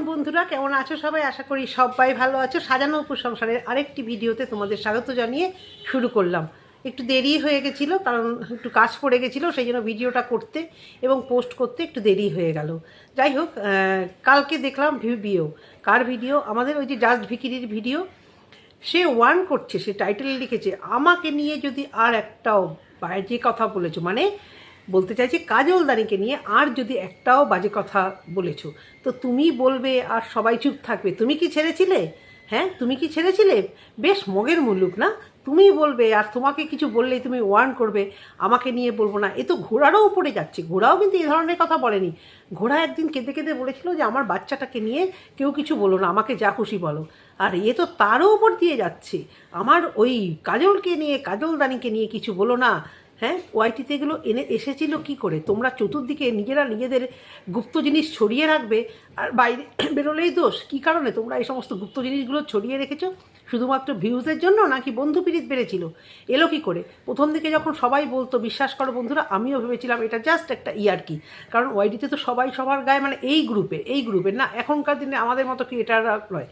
Afternoon বন্ধুরা? কেমন আছো সবাই? আশা করি সবাই ভালো আছো। সাজানো উপসংসারের আরেকটি ভিডিওতে তোমাদের স্বাগত জানিয়ে শুরু করলাম। একটু দেরি হয়ে গেছিল, কারণ একটু কাজ পড়ে গেছিল, সেই জন্য ভিডিওটা করতে এবং পোস্ট করতে একটু দেরি হয়ে গেল। যাই হোক কালকে দেখলাম ভিডিও। কার ভিডিও? আমাদের ওই যে জাস্ট ভিকিরির ভিডিও। সে ওয়ান করছে, সে টাইটেলে লিখেছে। আমাকে নিয়ে যদি আর একটাও বাজে কথা বলেছ মানে বলতে চাইছি, কাজল দানিকে নিয়ে আর যদি একটাও বাজে কথা বলেছ, তো তুমি বলবে আর সবাই চুপ থাকবে। তুমি কি ছেড়েছিলে? হ্যাঁ তুমি কি ছেড়েছিলে? বেশ মগের মুলুক না? তুমি বলবে, আর তোমাকে কিছু বললেই তুমি ওয়ার্ন করবে, আমাকে নিয়ে বলব না। এ তো ঘোড়ারও উপরে যাচ্ছে, ঘোড়াও কিন্তু এই ধরনের কথা বলেনি। ঘোড়া একদিন কেঁদে কেঁদে বলেছিল যে, আমার বাচ্চাটাকে নিয়ে কেউ কিছু বলো না, আমাকে যা খুশি বলো। আর এ তো তারও উপর দিয়ে যাচ্ছে। আমার ওই কাজলকে নিয়ে, কাজল দানিকে নিয়ে কিছু বলো না। হ্যাঁ ওয়াইটিতে এগুলো এনে এসেছিল কি করে? তোমরা চতুর্দিকে নিজেরা নিজেদের গুপ্ত জিনিস ছড়িয়ে রাখবে আর বাইরে বেরোলেই দোষ। কী কারণে? তোমরা এই সমস্ত গুপ্ত জিনিসগুলো ছড়িয়ে রেখেছো? শুধুমাত্র ভিউজের জন্য নাকি বন্ধু পিরিত বেড়েছিল? এলো কি করে? প্রথম দিকে যখন সবাই বলতো, বিশ্বাস করো বন্ধুরা, আমিও ভেবেছিলাম এটা জাস্ট একটা ইয়ার কি কারণ ওয়াইটিতে তো সবাই সবার গায়ে মানে এই গ্রুপের এই গ্রুপের না, এখনকার দিনে আমাদের মতো কি এটা নয়।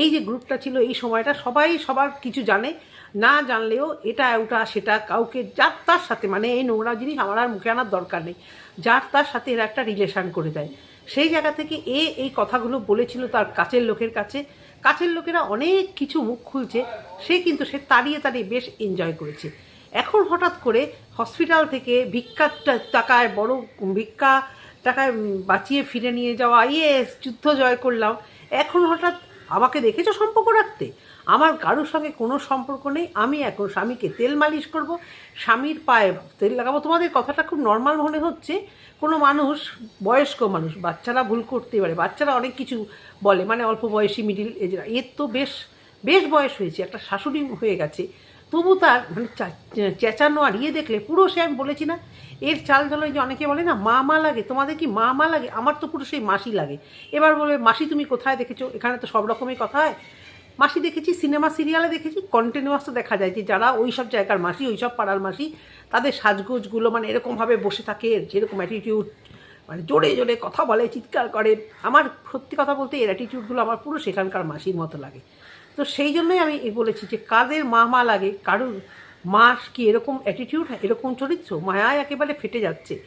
এই যে গ্রুপটা ছিল এই সময়টা সবাই সবার কিছু জানে না জানলেও এটা, ওটা, সেটা কাউকে, যার তার সাথে মানে এই নোংরা জিনিস আমার আর মুখে আনার দরকার নেই, যার তার সাথে এরা একটা রিলেশন করে দেয়। সেই জায়গা থেকে এ এই কথাগুলো বলেছিল তার কাছের লোকের কাছে। কাছের লোকেরা অনেক কিছু মুখ খুলছে, সে কিন্তু সে তাড়িয়ে তাড়িয়ে বেশ এনজয় করেছে। এখন হঠাৎ করে হসপিটাল থেকে ভিক্ষার টাকায় বড় ভিক্ষা টাকায় বাঁচিয়ে ফিরে নিয়ে যাওয়া, ইয়েস, যুদ্ধ জয় করলাম। এখন হঠাৎ আমাকে দেখেছ সম্পর্ক রাখতে? আমার কারোর সঙ্গে কোনো সম্পর্ক নেই। আমি এখন স্বামীকে তেল মালিশ করব, স্বামীর পায়ে তেল লাগাবো। তোমাদের কথাটা খুব নর্মাল মনে হচ্ছে। কোনো মানুষ, বয়স্ক মানুষ, বাচ্চারা ভুল করতে পারে। বাচ্চারা অনেক কিছু বলে মানে অল্প বয়সী মিডিল এজরা এর তো বেশ বেশ বয়স হয়েছে। একটা শাশুড়ি হয়ে গেছে। তবু তার মানে চেঁচানো আর ইয়ে দেখলে পুরো সে আমি বলেছি না এর চাল চলো যে অনেকে বলে, না মা মা লাগে, তোমাদের কি মা মা লাগে? আমার তো পুরো সেই মাসি লাগে। এবার বলবে, মাসি, তুমি কোথায় দেখেছ? এখানে তো সব রকমই কথা হয়। মাসি দেখেছি, সিনেমা, সিরিয়ালে দেখেছি কন্টিনিউয়াস তো দেখা যায় যে যারা ওই সব জায়গার মাসি, ওই সব পাড়ার মাসি, তাদের সাজগোজগুলো মানে এরকমভাবে বসে থাকে যেরকম অ্যাটিটিউড মানে জোরে জোরে কথা বলে, চিৎকার করে। আমার সত্যি কথা বলতে এর অ্যাটিটিউডগুলো আমার পুরো সেখানকার মাসির মতো লাগে। তো সেই জন্যই আমি বলেছি যে, কাদের মা মা লাগে? কারোর মা কি এরকম অ্যাটিটিউড এরকম চরিত্র? মায়ায় একেবারে ফেটে যাচ্ছে।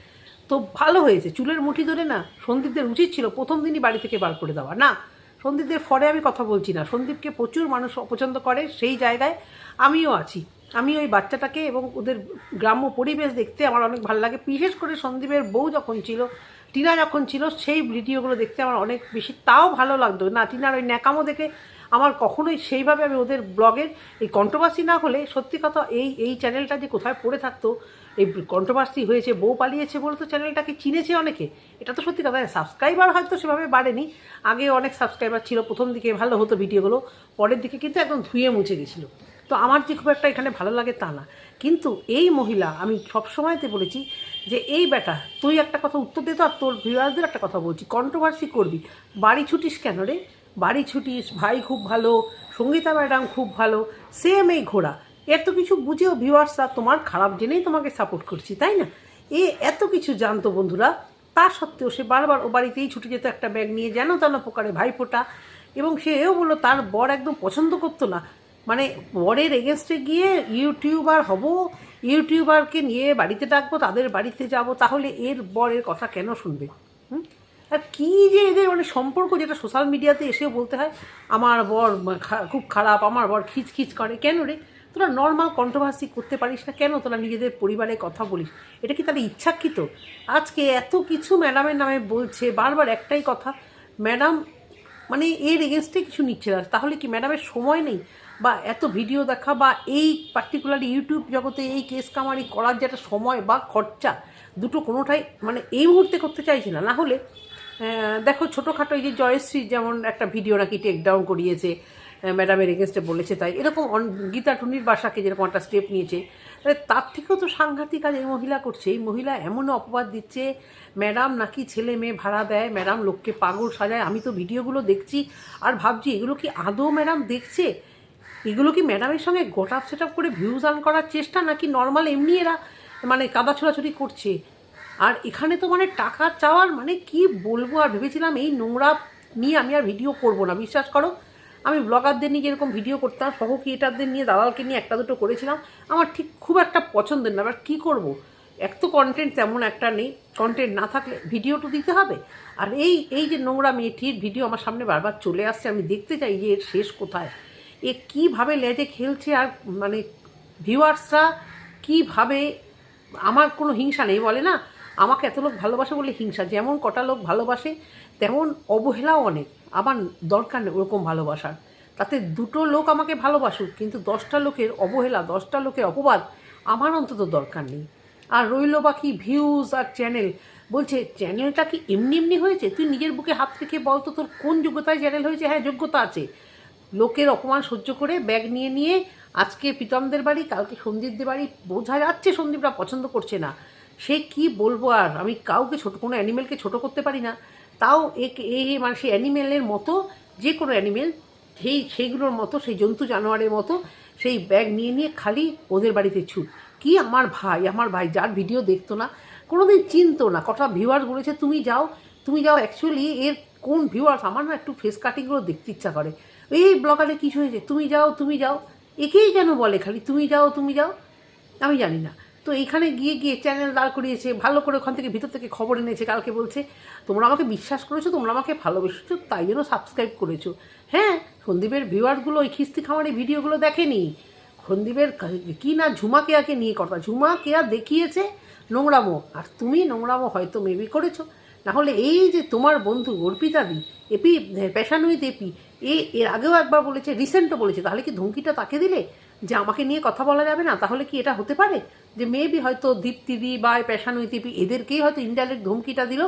তো ভালো হয়েছে। চুলের মুঠি ধরে না সন্দীপদের উচিত ছিল প্রথম দিনই বাড়ি থেকে বার করে দেওয়া। না, সন্দীপদের ফরে আমি কথা বলছি না। সন্দীপকে প্রচুর মানুষ অপছন্দ করে। সেই জায়গায় আমিও আছি। আমি ওই বাচ্চাটাকে এবং ওদের গ্রাম্য পরিবেশ দেখতে আমার অনেক ভালো লাগে। বিশেষ করে সন্দীপের বউ যখন ছিল, টিনা যখন ছিল, সেই ভিডিওগুলো দেখতে আমার অনেক বেশি, তাও ভালো লাগতো। না, টিনার ওই ন্যাকামো দেখে আমার কখনোই সেইভাবে আমি ওদের ব্লগের এই কন্ট্রোভার্সি না হলে, সত্যি কথা এই এই চ্যানেলটা যে কোথায় পড়ে থাকতো, এই কন্ট্রোভার্সি হয়েছে, বউ পালিয়েছে বলে তো চ্যানেলটাকে চিনেছে অনেকে। এটা তো সত্যি কথা সাবস্ক্রাইবার হয়তো সেভাবে বাড়েনি। আগে অনেক সাবস্ক্রাইবার ছিল, প্রথম দিকে ভালো হতো ভিডিওগুলো, পরের দিকে কিন্তু একদম ধুয়ে মুছে গেছিল। তো আমার যে খুব একটা এখানে ভালো লাগে তা না। কিন্তু এই মহিলা, আমি সবসময়তে বলেছি যে, এই বেটা, তুই একটা কথা উত্তর দিত আর তোর ভিউয়ারদের একটা কথা বলছি। কন্ট্রোভার্সি করবি। বাড়ি ছুটিস কেন রে? বাড়ি ছুটিস, ভাই খুব ভালো, সঙ্গীতা ম্যাডাম খুব ভালো সেম এই ঘোড়া। এর তো কিছু বুঝেও ভিউয়ার্সরা তোমার খারাপ জেনেই তোমাকে সাপোর্ট করছি, তাই না? এ এত কিছু জানতো বন্ধুরা, তা সত্ত্বেও সে বারবার ও বাড়িতেই ছুটে যেত একটা ব্যাগ নিয়ে, যেন তেন প্রকারে ভাইফোঁটা এবং সে এও বলল, তার বর একদম পছন্দ করতো না। মানে বরের এগেনস্টে গিয়ে ইউটিউবার হব, ইউটিউবারকে নিয়ে বাড়িতে ডাকবো, তাদের বাড়িতে যাব, তাহলে এর বরের কথা কেন শুনবে? হুম? আর কী যে এদের মানে সম্পর্ক যেটা সোশ্যাল মিডিয়াতে এসেও বলতে হয়, আমার বর খুব খারাপ, আমার বর খিচখিচ করে, কেন রে? তোরা নর্মাল কন্ট্রোভার্সি করতে পারিস না, কেন তোরা নিজেদের পরিবারে কথা বলিস? এটা কি তাদের ইচ্ছাকৃত? আজকে এত কিছু ম্যাডামের নামে বলছে, বারবার একটাই কথা ম্যাডাম মানে এর এগেনস্টে কিছু নিচ্ছে না। তাহলে কি ম্যাডামের সময় নেই? বা এত ভিডিও দেখা বা এই পার্টিকুলারলি ইউটিউব জগতে এই কেস কামারি করার যে একটা সময় বা খরচা, দুটো কোনোটাই মানে এই মুহূর্তে করতে চাইছে না। না হলে দেখো ছোটোখাটো এই যে জয়শ্রী যেমন একটা ভিডিও নাকি টেক ডাউন করিয়েছে ম্যাডামের এগেনস্টে বলেছে তাই। এরকম গীতা টুনির বাসাকে যেরকম একটা স্টেপ নিয়েছে, তাহলে তার থেকেও তো সাংঘাতিক কাজ এই মহিলা করছে। এই মহিলা এমন অপবাদ দিচ্ছে ম্যাডাম নাকি ছেলে মেয়ে ভাড়া দেয় ম্যাডাম লোককে পাগল সাজায়, আমি তো ভিডিওগুলো দেখছি, আর ভাবছি এগুলো কি আদৌ ম্যাডাম দেখছে? এগুলো কি ম্যাডামের সঙ্গে গোটা সেট করে ভিউজ আন করার চেষ্টা নাকি নর্মাল এমনি এরা মানে কাদা ছোড়াছুড়ি করছে? আর এখানে তো মানে টাকা চাওয়ার মানে কি বলব আর ভেবেছিলাম এই নোংরা নিয়ে আমি আর ভিডিও করব না। বিশ্বাস করো, আমি ব্লগারদের নিয়ে যেরকম ভিডিও করতাম সহ ক্রিয়েটারদের নিয়ে, দালালকে নিয়ে একটা দুটো করেছিলাম, আমার ঠিক খুব একটা পছন্দের না। এবার কী করব? এক তো কন্টেন্ট তেমন একটা নেই। কন্টেন্ট না থাকলে ভিডিও তো দিতে হবে। আর এই এই যে নোংরা মেয়েটির ভিডিও আমার সামনে বারবার চলে আসছে, আমি দেখতে চাই যে এর শেষ কোথায়। এ কীভাবে লেজে খেলছে আর মানে ভিউয়ার্সরা কীভাবে, আমার কোনো হিংসা নেই বলে না? আমাকে এত লোক ভালোবাসে বলে হিংসা, যেমন কটা লোক ভালোবাসে, তেমন অবহেলাও অনেক। আমার দরকার নেই ওরকম ভালোবাসার। তাতে দুটো লোক আমাকে ভালোবাসুক, কিন্তু দশটা লোকের অবহেলা, দশটা লোকের অপবাদ আমার অন্তত দরকার নেই। আর রইল বাকি ভিউজ আর চ্যানেল বলছে চ্যানেলটা কি এমনি এমনি হয়েছে? তুই নিজের বুকে হাত রেখে বল তো তোর কোন যোগ্যতায় চ্যানেল হয়েছে? হ্যাঁ যোগ্যতা আছে। লোকের অপমান সহ্য করে ব্যাগ নিয়ে নিয়ে আজকে প্রীতমদের বাড়ি, কালকে সন্দীপদের বাড়ি। বোঝা যাচ্ছে সন্দীপরা পছন্দ করছে না। সে কি বলব আর? আমি কাউকে ছোট, কোনো অ্যানিমেলকে ছোট করতে পারি না। তাও এক এই মানে সেই অ্যানিমেলের মতো, যে কোনো অ্যানিমেল সেই, সেইগুলোর মতো, সেই জন্তু জানোয়ারের মতো, সেই ব্যাগ নিয়ে নিয়ে খালি ওদের বাড়িতে ছুট। কি আমার ভাই আমার ভাই যার ভিডিও দেখতো না, কোনোদিন চিনতো না। কটা ভিউয়ার্স বলেছে, তুমি যাও তুমি যাও অ্যাকচুয়ালি এর কোন ভিউয়ার্স আমার না একটু ফেস কাটিংগুলো দেখতে ইচ্ছা করে। এই ব্লগারে কিছু হয়েছে, তুমি যাও তুমি যাও। একেই কেন বলে খালি, তুমি যাও তুমি যাও? আমি জানি না। তো এইখানে গিয়ে গিয়ে চ্যানেল দাঁড় করিয়েছে, ভালো করে ওখান থেকে ভিতর থেকে খবর এনেছে, কালকে বলছে, তোমরা আমাকে বিশ্বাস করেছ, তোমরা আমাকে ভালোবেসেছো, তাই জন্য সাবস্ক্রাইব করেছ। হ্যাঁ সন্দীপের ভিউয়ারগুলো ওই খিস্তি খামারে ভিডিওগুলো দেখেনি। সন্দীপের কি না ঝুমা কেয়াকে নিয়ে কথা, ঝুমা কেয়া দেখিয়েছে নোংরামো, আর তুমি নোংরামো হয়তো মেবি করেছ। না হলে এই যে তোমার বন্ধু অর্পিতাদি এপি পেশানুইত এপি, এ, এর আগেও একবার বলেছে রিসেন্টও বলেছে, তাহলে কি ধমকিটা তাকে দিলে? যে আমাকে নিয়ে কথা বলা যাবে না, তাহলে কি এটা হতে পারে? যে মেবি হয়তো দীপ্তিদি বা পেশানুইত এপি এদেরকেই হয়তো ইনডাইরেক্ট ধমকিটা দিল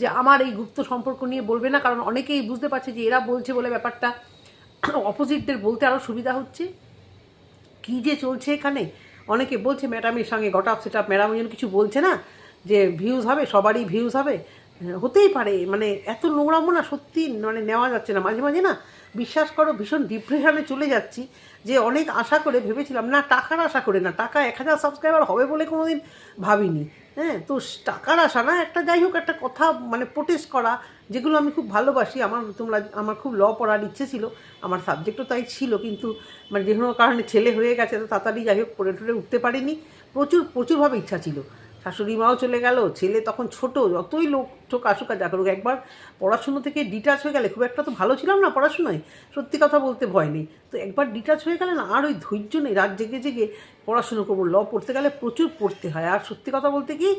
যে আমার এই গুপ্ত সম্পর্ক নিয়ে বলবে না, কারণ অনেকেই বুঝতে পারছে যে এরা বলছে বলে ব্যাপারটা। অপোজিটদের বলতে আরও সুবিধা হচ্ছে। কী যে চলছে এখানে? অনেকে বলছে ম্যাডামের সঙ্গে গট সেটা ম্যাডাম কিছু বলছে না, যে ভিউজ হবে, সবারই ভিউজ হবে। হতেই পারে। মানে এত নোংরামো না সত্যি মানে নেওয়া যাচ্ছে না। মাঝে মাঝে না বিশ্বাস করো ভীষণ ডিপ্রেশনে চলে যাচ্ছি যে অনেক আশা করে ভেবেছিলাম, না, টাকার আশা করে না। টাকা এক হাজার সাবস্ক্রাইবার হবে বলে কোনোদিন ভাবিনি। হ্যাঁ তো টাকার আশা না, একটা যাই হোক, একটা কথা মানে প্রোটেস্ট করা, যেগুলো আমি খুব ভালোবাসি। আমার তোমরা, আমার খুব ল পড়ার ইচ্ছে ছিল, আমার সাবজেক্টও তাই ছিল, কিন্তু মানে যে কোনো কারণে ছেলে হয়ে গেছে, তো তাড়াতাড়ি যাই হোক, পড়ে টরে উঠতে পারিনি। প্রচুর, প্রচুরভাবে ইচ্ছা ছিল। শাশুড়ি মাও চলে গেল, ছেলে তখন ছোট, যতই লোক চোখ আসুক আর যা করুক একবার পড়াশুনো থেকে ডিটাচ হয়ে গেলে, খুব একটা তো ভালো ছিলাম না পড়াশুনোয়, সত্যি কথা বলতে ভয় নেই। তো একবার ডিটাচ হয়ে গেলে না, আর ওই ধৈর্য নেই, রাত জেগে জেগে পড়াশুনো করব, ল পড়তে গেলে প্রচুর পড়তে হয়। আর সত্যি কথা বলতে কি,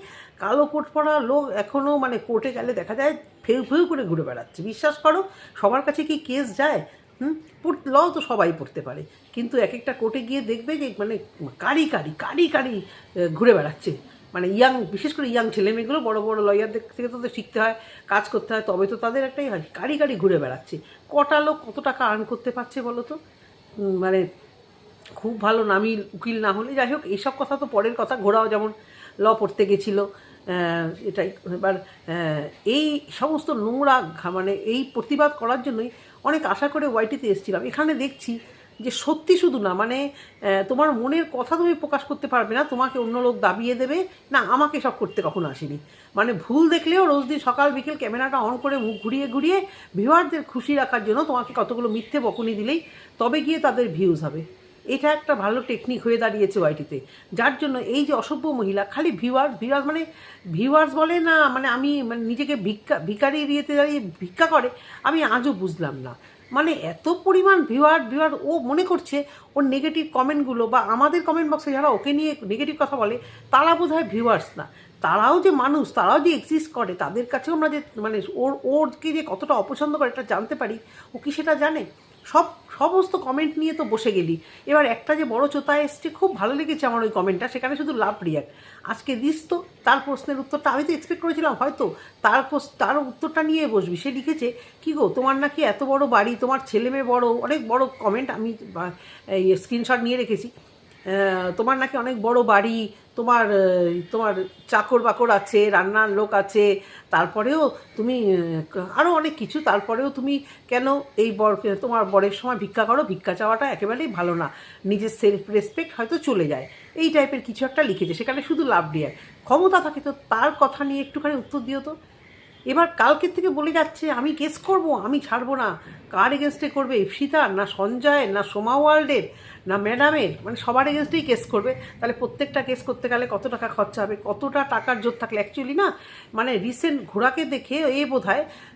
কালো কোট পড়া লোক এখনও মানে কোর্টে গেলে দেখা যায় ফেউ ফেউ করে ঘুরে বেড়াচ্ছে। বিশ্বাস করো, সবার কাছে কি কেস যায়? হুম? ল তো সবাই পড়তে পারে। কিন্তু এক একটা কোর্টে গিয়ে দেখবে যে মানে কারি কারি কারি কারি ঘুরে বেড়াচ্ছে। মানে ইয়াং বিশেষ করে ইয়াং ছেলে মেয়েগুলো বড়ো বড়ো লয়ারদের থেকে তো শিখতে হয়, কাজ করতে হয়, তবে তো তাদের একটাই হয় কারি কারি ঘুরে বেড়াচ্ছে। কটা লোক কত টাকা আর্ন করতে পারছে বলো তো? মানে খুব ভালো নামি উকিল না হলে, যাই হোক এইসব কথা তো পরের কথা ঘোরাও যেমন ল পড়তে গেছিল এটাই। এবার এই সমস্ত নোংরা মানে এই প্রতিবাদ করার জন্যই অনেক আশা করে ওয়াইটিতে এসেছিলাম। এখানে দেখছি যে সত্যি শুধু না মানে তোমার মনের কথা তুমি প্রকাশ করতে পারবে না, তোমাকে অন্য লোক দাবিয়ে দেবে, না, আমাকে সব করতে কখনো আসেনি। মানে ভুল দেখলেও রোজ দিন সকাল, বিকেল ক্যামেরাটা অন করে মুখ ঘুরিয়ে ঘুরিয়ে ভিউয়ারদের খুশি রাখার জন্য তোমাকে কতগুলো মিথ্যে বকুনি দিলেই তবে গিয়ে তাদের ভিউজ হবে। এটা একটা ভালো টেকনিক হয়ে দাঁড়িয়েছে ওয়াইটিতে যার জন্য এই যে অসভ্য মহিলা, খালি ভিউয়ার্স ভিউয়ার্স মানে ভিউয়ার্স বলে না মানে আমি মানে নিজেকে ভিক্ষা ভিকারি দিয়েতে দাঁড়িয়ে ভিক্ষা করে, আমি আজও বুঝলাম না। মানে এত পরিমাণ ভিউয়ার ভিউয়ার ও মনে করছে ওর নেগেটিভ কমেন্টগুলো বা আমাদের কমেন্ট বক্সে যারা ওকে নিয়ে নেগেটিভ কথা বলে, তারা বোধ হয় ভিউয়ার্স না। তারাও যে মানুষ, তারাও যে এক্সিস্ট করে, তাদের কাছেও আমরা যে মানে ওর, ওরকে যে কতটা অপছন্দ করে এটা জানতে পারি, ও কি সেটা জানে? সব, সমস্ত কমেন্ট নিয়ে তো বসে গেলি। এবার একটা যে বড় চোতা এসছে, খুব ভালো লেগেছে আমার ওই কমেন্টটা সেখানে শুধু লাভ রিয়াক্ট আজকে দিস তো, তার প্রশ্নের উত্তরটা আমি তো এক্সপেক্ট করেছিলাম, হয়তো তার তার উত্তরটা নিয়ে বসবি। সে লিখেছে, কি গো, তোমার নাকি এত বড় বাড়ি, তোমার ছেলে মেয়ে বড়ো, অনেক বড় কমেন্ট আমি স্ক্রিনশট নিয়ে রেখেছি। তোমার নাকি অনেক বড় বাড়ি, তোমার তোমার চাকর বাকর আছে, রান্নার লোক আছে, তারপরেও তুমি আরও অনেক কিছু, তারপরেও তুমি কেন এই বর, তোমার বরের সময় ভিক্ষা করো? ভিক্ষা চাওয়াটা একেবারেই ভালো না। নিজের সেলফ রেসপেক্ট হয়তো চলে যায়। এই টাইপের কিছু একটা লিখেছে, সেখানে শুধু লাভ দিয়ে ক্ষমতা থাকে তো তার কথা নিয়ে একটুখানি উত্তর দিও তো। এবার কালকের থেকে বলে যাচ্ছে, আমি কেস করব, আমি ছাড়বো না। কার এগেনস্টে করবে? ইপসিতার না সঞ্জয়ের, না সোমা ওয়ার্ল্ডের? না ম্যাডামের মানে সবার এগেনস্টেই কেস করবে। তাহলে প্রত্যেকটা কেস করতে গেলে কত টাকা খরচা হবে? কতটা টাকার জোর থাকলে? অ্যাকচুয়ালি না মানে রিসেন্ট ঘোড়াকে দেখে এ বোধ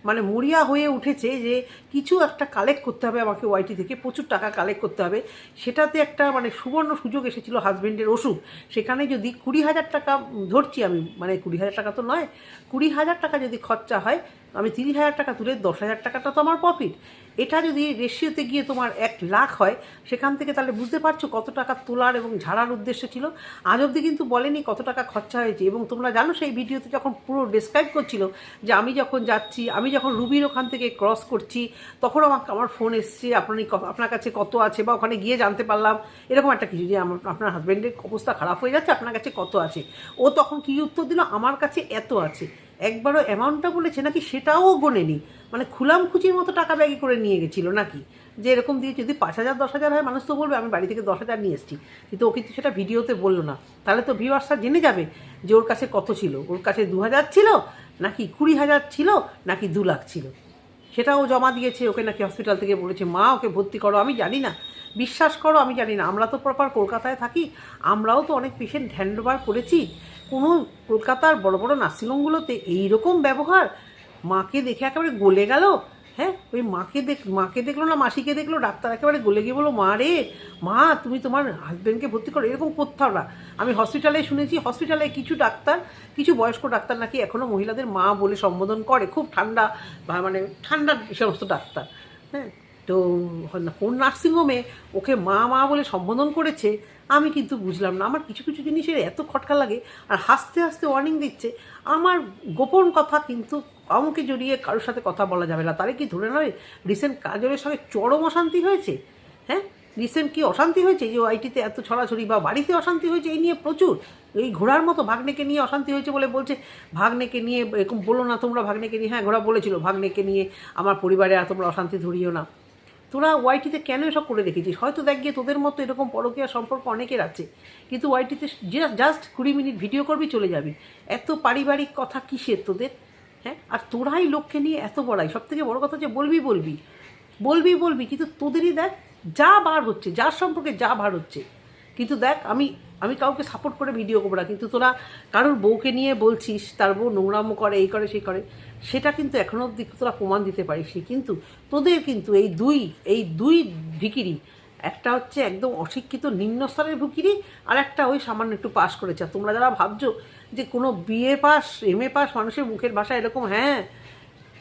মানে মরিয়া হয়ে উঠেছে যে কিছু একটা কালেক্ট করতে হবে আমাকে ওয়াইটি থেকে, প্রচুর টাকা কালেক্ট করতে হবে। সেটাতে একটা মানে সুবর্ণ সুযোগ এসেছিল হাজব্যান্ডের ওষুধ। সেখানে যদি কুড়ি হাজার টাকা, ধরছি আমি মানে কুড়ি হাজার টাকা তো নয়, কুড়ি হাজার টাকা যদি খরচা হয় আমি তিরিশ হাজার টাকা তুলে দশ হাজার টাকাটা তো আমার প্রফিট এটা যদি রেশিওতে গিয়ে তোমার এক লাখ হয়, সেখান থেকে তাহলে বুঝতে পারছ কত টাকা তোলার এবং ঝাড়ার উদ্দেশ্য ছিল। আজ অবধি কিন্তু বলেনি কত টাকা খরচা হয়েছে এবং তোমরা জানো সেই ভিডিওতে যখন পুরো ডিসক্রাইব করছিল যে আমি যখন যাচ্ছি, আমি যখন রুবির ওখান থেকে ক্রস করছি, তখন আমাকে আমার ফোন এসছে আপনি ক- আপনার কাছে কত আছে বা ওখানে গিয়ে জানতে পারলাম। এরকম একটা কিছু যে আমার আপনার হাজব্যান্ডের অবস্থা খারাপ হয়ে যাচ্ছে, আপনার কাছে কত আছে? ও তখন কী উত্তর দিল? আমার কাছে এত আছে। একবারও অ্যামাউন্টটা বলেছে নাকি সেটাও গোনেনি। মানে খুলাম খুচির মতো টাকা ব্যাগে করে নিয়ে গেছিল নাকি? যে এরকম দিয়ে যদি পাঁচ হাজার, দশ হাজার হয়, মানুষ তো বলবে, আমি বাড়ি থেকে দশ হাজার নিয়ে এসেছি। কিন্তু ও কিন্তু সেটা ভিডিওতে বলল না। তাহলে তো ভিউয়ার্সরা জেনে যাবে যে ওর কাছে কত ছিল। ওর কাছে দু হাজার ছিল, নাকি কুড়ি হাজার ছিল, নাকি দু লাখ ছিল। সেটাও জমা দিয়েছে, ওকে নাকি হসপিটাল থেকে বলেছে, মা, ওকে ভর্তি করো। আমি জানি না। বিশ্বাস করো, আমি জানি না। আমরা তো প্রপার কলকাতায় থাকি, আমরাও তো অনেক পেশেন্ট হ্যান্ডওভার করেছি। কোনো কলকাতার বড় বড় নার্সিংহোমগুলোতে এইরকম ব্যবহার? মাকে দেখে একেবারে গলে গেল। হ্যাঁ ওই মাকে দেখ, মাকে দেখল না মাসিকে দেখল? ডাক্তার একেবারে গলে গিয়ে বলো মা রে, মা, তুমি তোমার হাজব্যান্ডকে ভর্তি করো। এরকম হবে না আমি হসপিটালে শুনেছি হসপিটালে কিছু ডাক্তার, কিছু বয়স্ক ডাক্তার নাকি এখনও মহিলাদের মা বলে সম্বোধন করে। খুব ঠান্ডা মানে ঠান্ডা সমস্ত ডাক্তার। হ্যাঁ তো কোন নার্সিংহোমে ওকে মা মা বলে সম্বোধন করেছে, আমি কিন্তু বুঝলাম না। আমার কিছু কিছু জিনিসের এত খটকা লাগে, আর হাসতে হাসতে ওয়ার্নিং দিচ্ছে। আমার গোপন কথা কিন্তু কাউকে জড়িয়ে কারোর সাথে কথা বলা যাবে না। তাহলে কি ধরে নয় রিসেন্ট কাজলের সঙ্গে চরম অশান্তি হয়েছে? হ্যাঁ? রিসেন্ট কি অশান্তি হয়েছে? যে আইটিতে এত ছড়াছড়ি বা বাড়িতে অশান্তি হয়েছে, এই নিয়ে প্রচুর। এই ঘোড়ার মতো ভাগ্নেকে নিয়ে অশান্তি হয়েছে বলে বলছে। ভাগ্নেকে নিয়ে এরকম বলো না তোমরা ভাগ্নেকে নিয়ে। হ্যাঁ ঘোড়া বলেছিল ভাগ্নেকে নিয়ে, আমার পরিবারে আর তোমরা অশান্তি ধরিও না। তোরা ওয়াইটিতে কেন এসব করে রেখেছিস? হয়তো দেখ গিয়ে তোদের মতো এরকম পরকীয়া সম্পর্ক অনেকের আছে। কিন্তু ওয়াইটিতে জাস্ট কুড়ি মিনিট ভিডিও করবি চলে যাবি। এত পারিবারিক কথা কিসের তোদের? হ্যাঁ? আর তোরাই লোককে নিয়ে এত বড়াই। সব থেকে বড় কথা যে বলবি বলবি। বলবি বলবি। কিন্তু তোদেরই দেখ, যা বার হচ্ছে যার সম্পর্কে যা বার হচ্ছে। কিন্তু দেখ, আমি আমি কাউকে সাপোর্ট করে ভিডিও করব না। কিন্তু তোরা কারোর বউকে নিয়ে বলছিস, তার বউ নোংরামো করে, এই করে, সেই করে, সেটা কিন্তু এখনও অবধি তোরা প্রমাণ দিতে পারিস কিন্তু তোদের কিন্তু এই দুই এই দুই ভিকিরি একটা হচ্ছে একদম অশিক্ষিত নিম্নস্তরের ভুকিরি আর একটা ওই সামান্য একটু পাশ করেছে। তোমরা যারা ভাবছ যে কোনো B A pass M A pass মানুষের মুখের ভাষা এরকম হ্যাঁ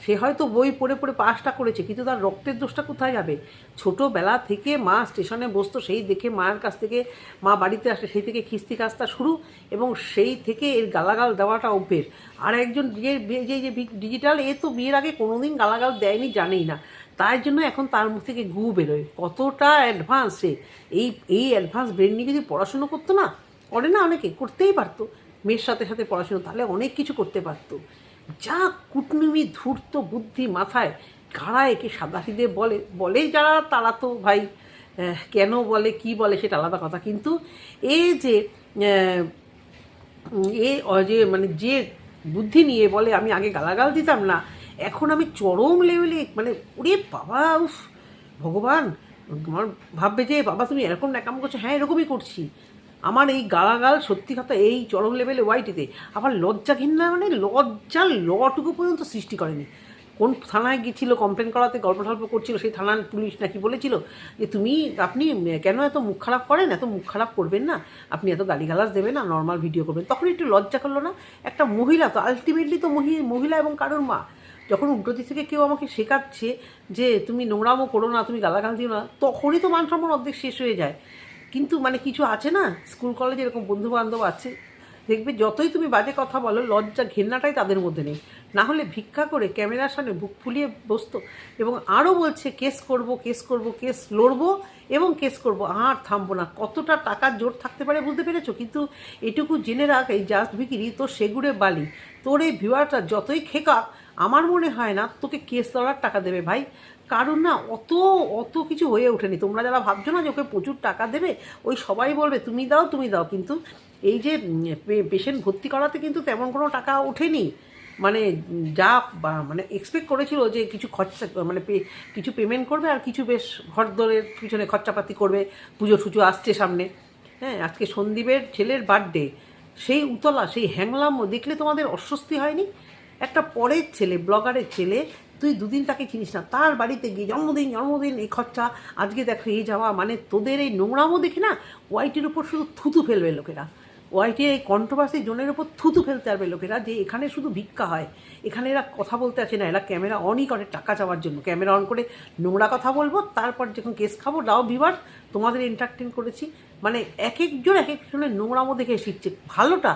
সে হয়তো বই পড়ে পড়ে পাশটা করেছে, কিন্তু তার রক্তের দোষটা কোথায় যাবে? ছোটোবেলা থেকে মা স্টেশনে বসতো, সেই দেখে মায়ের কাছ থেকে, মা বাড়িতে আসে, সেই থেকে খিস্তি কাজটা শুরু, এবং সেই থেকে এর গালাগাল দেওয়াটা অভ্যেস। আর একজন যে যে, ডিজিটাল, এ তো বিয়ের আগে কোনোদিন গালাগাল দেয়নি, জানেই না। তার জন্য এখন তার মুখ থেকে গু বেরোয়। কতটা অ্যাডভান্স সে এই এই অ্যাডভান্স ব্রেন নিয়ে যদি পড়াশুনো করতো না, করে না অনেকে, করতেই পারতো। মেয়ের সাথে সাথে পড়াশুনো, তাহলে অনেক কিছু করতে পারতো। যা কুটনুমি ধূর্ত বুদ্ধি মাথায় কারা একে সাদাসিদে বলে বলে যারা, তারা তো ভাই কেন বলে, কি বলে সেটা আলাদা কথা। কিন্তু এই যে এ যে মানে যে বুদ্ধি নিয়ে বলে, আমি আগে গালাগাল দিতাম না এখন আমি চরম লেভেলে মানে ওরে বাবা, উফ, ভগবান, আমার ভাববে যে, বাবা, তুমি এরকম না ন্যাকাম করছ। হ্যাঁ এরকমই করছি। আমার এই গালাগাল সত্যি কথা এই চরম লেভেলে ওয়াইটিতে আবার লজ্জা ঘিন্না মানে লজ্জা লটুকু পর্যন্ত সৃষ্টি করেনি। কোন থানায় গিয়েছিল কমপ্লেন করাতে, গল্প টল্প করছিল, সেই থানার পুলিশ নাকি বলেছিল যে, তুমি, আপনি কেন এত মুখ খারাপ করেন? এত মুখ খারাপ করবেন না। আপনি এত গালিগালাজ দেবেন না নর্মাল ভিডিও করবেন। তখন একটু লজ্জা করল না? একটা মহিলা তো আলটিমেটলি তো মহি- মহিলা এবং কারোর মা। যখন উল্টো দিক থেকে কেউ আমাকে শেখাচ্ছে যে তুমি নোংরামো করো না, তুমি গালাগাল দিও না, তখনই তো মান সম্মান অর্ধেক শেষ হয়ে যায়। কিন্তু মানে কিছু আছে না? স্কুল, কলেজে এরকম বন্ধু বান্ধব আছে। দেখবে যতই তুমি বাজে কথা বলো, লজ্জা ঘেন্নাটাই তাদের মধ্যে নেই। না হলে ভিক্ষা করে ক্যামেরার সামনে বুক ফুলিয়ে বসতো এবং আরও বলছে, কেস করব কেস করব, কেস লড়বো এবং কেস করব, আর থামবো না। কতটা টাকার জোর থাকতে পারে বুঝতে পেরেছ? কিন্তু এটুকু জেনে রাখ, এই জাস্ট বিক্রি তোর সেগুড়ে বালি। তোর এই ভিউয়ারটা যতই খেকা আমার মনে হয় না তোকে কেস লড়ার টাকা দেবে ভাই। কারণ না, অত অত কিছু হয়ে ওঠেনি। তোমরা যারা ভাবছ না যে ওকে প্রচুর টাকা দেবে, ওই সবাই বলবে, তুমি দাও তুমি দাও। কিন্তু এই যে পেশেন্ট ভর্তি করাতে কিন্তু তেমন কোনো টাকা ওঠেনি। মানে যা মানে এক্সপেক্ট করেছিল যে কিছু খরচা মানে কিছু পেমেন্ট করবে আর কিছু বেশ ঘর দরের পিছনে খরচাপাতি করবে, পুজো টুজো আসছে সামনে। হ্যাঁ আজকে সন্দীপের ছেলের বার্থডে সেই উতলা, সেই হ্যাংলাম দেখলে তোমাদের অস্বস্তি হয়নি? একটা পরের ছেলে ব্লগারের ছেলে, তুই দুদিন তাকে চিনিস না। তার বাড়িতে গিয়ে জন্মদিন জন্মদিন, এই খরচা, আজকে দেখো এই যাওয়া মানে তোদের এই নোংরামও দেখে না, ওয়াইটির উপর শুধু থুতু ফেলবে লোকেরা। ওয়াইটি এই কন্ট্রোভার্সি জোনের উপর থুতু ফেলতে পারবে লোকেরা, যে এখানে শুধু ভিক্ষা হয়। এখানে এরা কথা বলতে আসে না, এরা ক্যামেরা অনই করে টাকা চাওয়ার জন্য। ক্যামেরা অন করে নোংরা কথা বলব, তারপর যখন কেস খাব দাও বিবার তোমাদের এন্টারটেন করেছি। মানে এক একজন এক একজনের নোংরামো দেখে শিখছে। ভালোটা,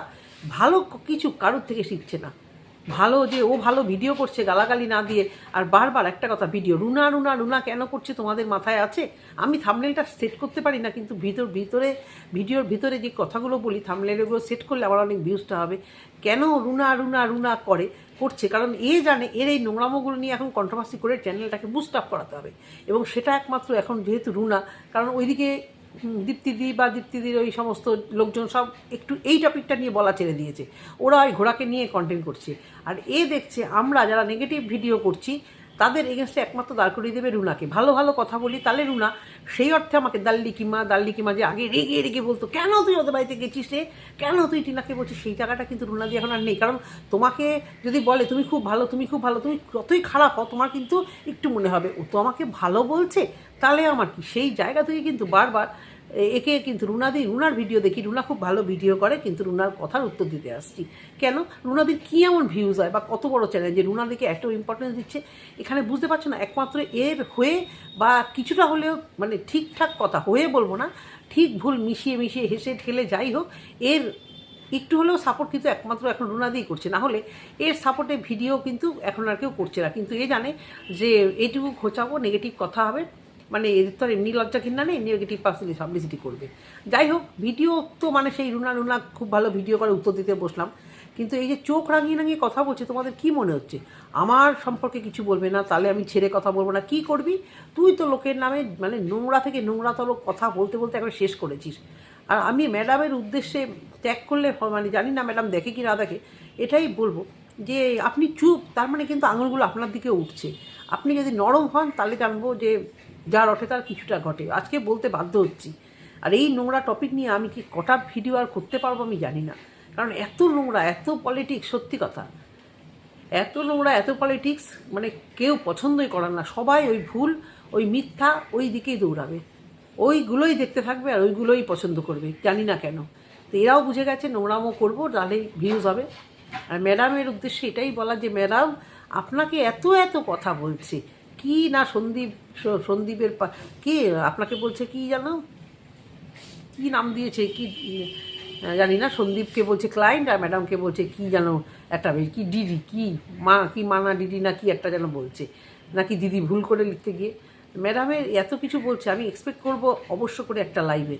ভালো কিছু কারোর থেকে শিখছে না। ভালো যে ও ভালো ভিডিও করছে গালাগালি না দিয়ে, আর বারবার একটা কথা ভিডিও রুনা রুনা রুনা কেন করছে, তোমাদের মাথায় আছে? আমি থামনেলটা সেট করতে পারি না, কিন্তু ভিতর, ভিতরে ভিডিওর ভিতরে যে কথাগুলো বলি থামনেলগুলো সেট করলে আমার অনেক ভিউজটা হবে। কেন রুনা রুনা রুনা করে, করছে? কারণ এ জানে, এর এই নোংরামোগুলো নিয়ে এখন কন্ট্রোভার্সি করে চ্যানেলটাকে বুস্ট আপ করাতে হবে। এবং সেটা একমাত্র এখন যেহেতু রুনা, কারণ ওইদিকে দীপ্তিদি বা দীপ্তিদির ওই সমস্ত লোকজন সব একটু এই টপিকটা নিয়ে বলা ছেড়ে দিয়েছে। ওরা ওই ঘোড়াকে নিয়ে কন্টেন্ট করছে। আর এ দেখছে, আমরা যারা নেগেটিভ ভিডিও করছি তাদের এগেনস্টে একমাত্র দাঁড় করিয়ে দেবে রুনাকে। ভালো ভালো কথা বলি, তাহলে রুনা, সেই অর্থে আমাকে দাল্লি কিমা দাল্লি কিমা যে আগে রেগে রেগে বলতো, কেন তুই ওদের বাড়িতে গেছিস রে? কেন তুই টিনাকে বলছিস? সেই জায়গাটা কিন্তু রুনা দিয়ে এখন আর নেই। কারণ তোমাকে যদি বলে, তুমি খুব ভালো, তুমি খুব ভালো, তুমি যতই খারাপ হও, তোমার কিন্তু একটু মনে হবে, ও তো আমাকে ভালো বলছে, তাহলে আমার কি? সেই জায়গা থেকে কিন্তু বারবার একে কিন্তু রুনাদি রুনার ভিডিও দেখি, রুনা খুব ভালো ভিডিও করে, কিন্তু রুনার কথার উত্তর দিতে আসছি। কেন? রুনাদির কী এমন ভিউজ হয় বা কত বড় চ্যানেল যে রুনাদিকে এত ইম্পর্টেন্স দিচ্ছে, এখানে বুঝতে পারছ না, একমাত্র এর হয়ে বা কিছুটা হলেও মানে ঠিকঠাক কথা হয়ে বলব না, ঠিক ভুল মিশিয়ে মিশিয়ে হেসে ঠেলে যাই হোক, এর একটু হলেও সাপোর্ট কিন্তু একমাত্র এখন রুনাদিই করছে। না হলে এর সাপোর্টে ভিডিও কিন্তু এখন আর কেউ করছে না। কিন্তু এ জানে যে এইটুকু খোঁচাবো নেগেটিভ কথা হবে মানে এদের তো এমনি লজ্জা কিনা নেই নেগেটিভ পার্সেন্টেজ পাবলিসিটি করবে। যাই হোক, ভিডিও তো মানে সেই রুনা রুনা খুব ভালো ভিডিও করে উত্তর দিতে বসলাম। কিন্তু এই যে চোখ রাঙিয়ে রাঙিয়ে কথা বলছে, তোমাদের কি মনে হচ্ছে? আমার সম্পর্কে কিছু বলবে না, তাহলে আমি ছেড়ে কথা বলব না। কি করবি? তুই তো লোকের নামে মানে নোংরা থেকে নোংরাতর কথা বলতে বলতে একবার শেষ করেছিস। আর আমি ম্যাডামের উদ্দেশ্যে ত্যাগ করলে মানে জানি না ম্যাডাম দেখে কি না দেখে, এটাই বলব যে আপনি চুপ, তার মানে কিন্তু আঙুলগুলো আপনার দিকে উঠছে। আপনি যদি নরম হন, তাহলে জানব যে যার ওঠে তার কিছুটা ঘটে। আজকে বলতে বাধ্য হচ্ছি। আর এই নোংরা টপিক নিয়ে আমি কি কটা ভিডিও আর করতে পারব আমি জানি না। কারণ এত নোংরা, এত পলিটিক্স সত্যি কথা। এত নোংরা, এত পলিটিক্স মানে কেউ পছন্দই করে না। সবাই ওই ভুল, ওই মিথ্যা ওই দিকেই দৌড়াবে। ওইগুলোই দেখতে থাকবে আর ওইগুলোই পছন্দ করবে, জানি না কেন। তো এরাও বুঝে গেছে নোংরামও করব, তাহলেই ভিউজ হবে। আর ম্যাডামের উদ্দেশ্যে এটাই বলা যে ম্যাডাম আপনাকে এত এত কথা বলছে। কি না সন্দীপ, সন্দীপের কে আপনাকে বলছে কি জানো? কি নাম দিয়েছে? কি, জানি না, সন্দীপকে বলছে ক্লায়েন্ট আর ম্যাডামকে বলছে, কি যেন একটা কি ডিডি কি মা, কি মানা ডিডি না কি একটা যেন বলছে। নাকি দিদি ভুল করে লিখতে গিয়ে। ম্যাডামের এত কিছু বলছে, আমি এক্সপেক্ট করব অবশ্য করে একটা লাইভে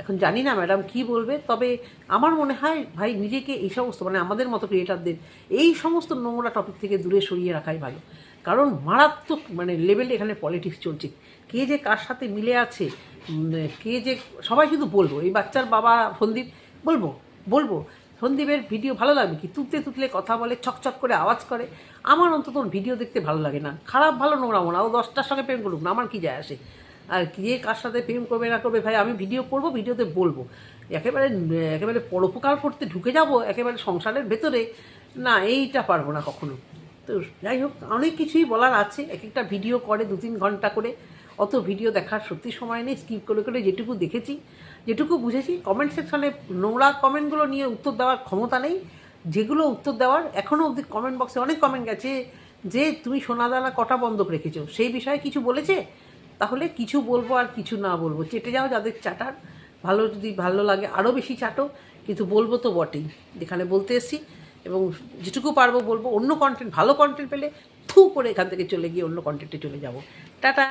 এখন জানি না ম্যাডাম কি বলবে, তবে আমার মনে হয় ভাই নিজেকে এই সমস্ত মানে আমাদের মতো ক্রিয়েটারদের এই সমস্ত নোংরা টপিক থেকে দূরে সরিয়ে রাখাই ভালো। কারণ মারাত্মক মানে লেভেলে এখানে পলিটিক্স চলছে। কে যে কার সাথে মিলে আছে কে যে, সবাই শুধু বলব। এই বাচ্চার বাবা সন্দীপ, বলব বলব, সন্দীপের ভিডিও ভালো লাগবে কি? তুতলে তুতলে কথা বলে চকচক করে আওয়াজ করে। আমার অন্তত ভিডিও দেখতে ভালো লাগে না। খারাপ, ভালো নোংরা মোনা ও দশটার সঙ্গে প্রেম করুক না, আমার কি যায় আসে? আর কে কার সাথে প্রেম করবে, না করবে? ভাই, আমি ভিডিও করব ভিডিওতে বলব। একেবারে একেবারে পরোপকার করতে ঢুকে যাব, একেবারে সংসারের ভেতরে। না, এইটা পারব না কখনো। তো যাই হোক, অনেক কিছুই বলার আছে। এক একটা ভিডিও করে দু তিন ঘণ্টা করে। অত ভিডিও দেখার সত্যি সময় নেই। স্কিপ করে করে যেটুকু দেখেছি, যেটুকু বুঝেছি কমেন্ট সেকশনে নোংরা কমেন্টগুলো নিয়ে উত্তর দেওয়ার ক্ষমতা নেই। যেগুলো উত্তর দেওয়ার এখনও অবধি কমেন্ট বক্সে অনেক কমেন্ট গেছে যে, তুমি সোনাদানা কটা বন্ধক রেখেছো? সেই বিষয়ে কিছু বলেছে? তাহলে কিছু বলব আর কিছু না বলব। চেটে যাও যাদের চাটার। ভালো যদি ভালো লাগে আরও বেশি চাটো। কিন্তু বলব তো বটেই। যেখানে বলতে এসছি এবং যেটুকু পারব বলব, অন্য কন্টেন্ট ভালো কন্টেন্ট পেলে থু করে এখান থেকে চলে গিয়ে অন্য কন্টেন্টে চলে যাব। টাটা।